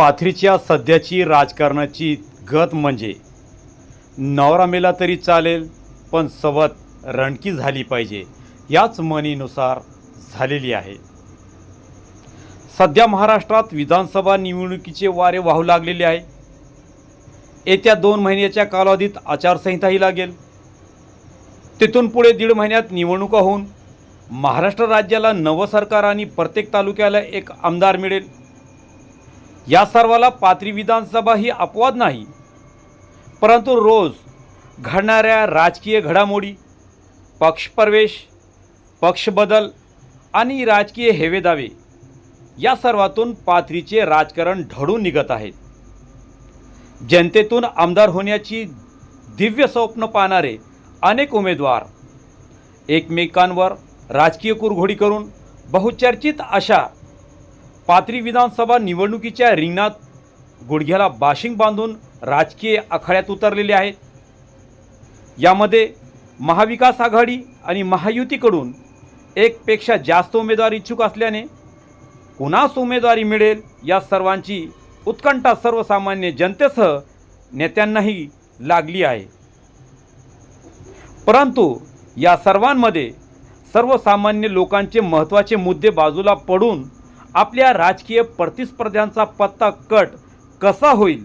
पाथरीच्या सध्याची राजकारणाची गत म्हणजे नवरा मेला तरी चालेल पण सवत रणकी झाली पाहिजे याच म्हणीनुसार झालेली आहे. सध्या महाराष्ट्रात विधानसभा निवडणुकीचे वारे वाहू लागलेले आहे. येत्या दोन महिन्याच्या कालावधीत आचारसंहिताही लागेल. तिथून पुढे दीड महिन्यात निवडणुका होऊन महाराष्ट्र राज्याला नवं सरकार आणि प्रत्येक तालुक्याला एक आमदार मिळेल. या सर्वाला पाथरी विधानसभा ही अपवाद नाही. परंतु रोज घडणाऱ्या राजकीय घडामोडी पक्षप्रवेश पक्षबदल आणि राजकीय हेवेदावे या सर्वातून पाथरीचे राजकारण ढळून निघत आहेत जनतेतून आमदार होण्याची दिव्य स्वप्न पाहणारे अनेक उमेदवार एकमेकांवर राजकीय कुरघोडी करून बहुचर्चित अशा पाथरी विधानसभा निवडणुकीच्या रिंगणात गुडघ्याला बाशिंग बांधून राजकीय आखाड्यात उतरलेले आहेत. यामध्ये महाविकास आघाडी आणि महायुतीकडून एकपेक्षा जास्त उमेदवार इच्छुक असल्याने कुणास उमेदवारी मिळेल या सर्वांची उत्कंठा सर्वसामान्य जनतेसह नेत्यांनाही लागली आहे. परंतु या सर्वांमध्ये सर्वसामान्य लोकांचे महत्त्वाचे मुद्दे बाजूला पडून आपल्या राजकीय प्रतिस्पर्ध्यांचा पत्ता कट कसा होईल?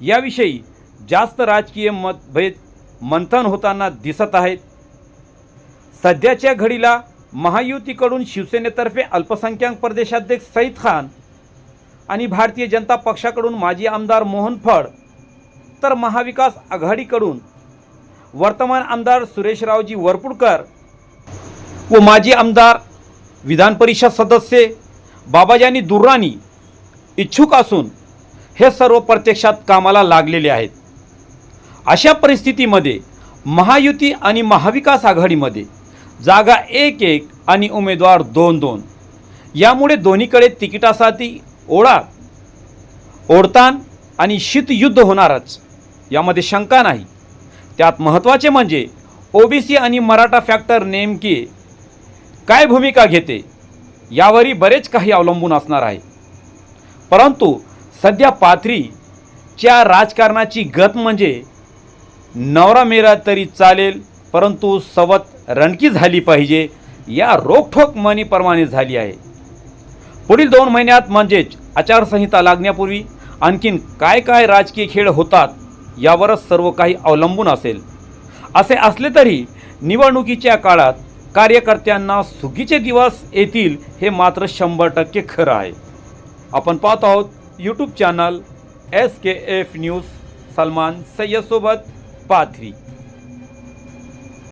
याविषयी जास्त राजकीय मतभेद मंथन होताना दिसत आहेत. सध्याच्या घडीला महायुतीकडून शिवसेनेतर्फे अल्पसंख्याक प्रदेशाध्यक्ष सईद खान आणि भारतीय जनता पक्षाकडून माजी आमदार मोहन फड तर महाविकास आघाडीकडून वर्तमान आमदार सुरेशरावजी वरपुडकर व माजी आमदार विधान परिषद सदस्य बाबाजानी दुर्राणी इच्छुक असून हे सर्व प्रत्यक्षात कामाला लागलेले आहेत. अशा परिस्थितीमध्ये महायुती आणि महाविकास आघाडीमध्ये जागा एक एक आणि उमेदवार दोन दोन. यामुळे दोन्हीकडे तिकिटासाठी ओढा ओढतान आणि शीतयुद्ध होणारच. यामध्ये शंका नाही. त्यात महत्त्वाचे म्हणजे ओबीसी आणि मराठा फॅक्टर नेमके काय भूमिका घेते? यावरही बरेच काही अवलंबून असणार आहे. परंतु सध्या पाथरीच्या राजकारणाची गत म्हणजे नवरा मेरा तरी चालेल परंतु सवत रणकी झाली पाहिजे या रोखठोक मनीप्रमाणे झाली आहे. पुढील दोन महिन्यात म्हणजेच आचारसंहिता लागण्यापूर्वी आणखीन काय काय राजकीय खेळ होतात यावरच सर्व काही अवलंबून असेल. असे असले तरी निवडणुकीच्या काळात कार्यकर्त्यांना सुगीचे दिवस येतील हे मात्र शंभर टक्के खरं आहे. आपण पाहत आहोत YouTube channel S K F news Salman सय्यदसोबत Pathri.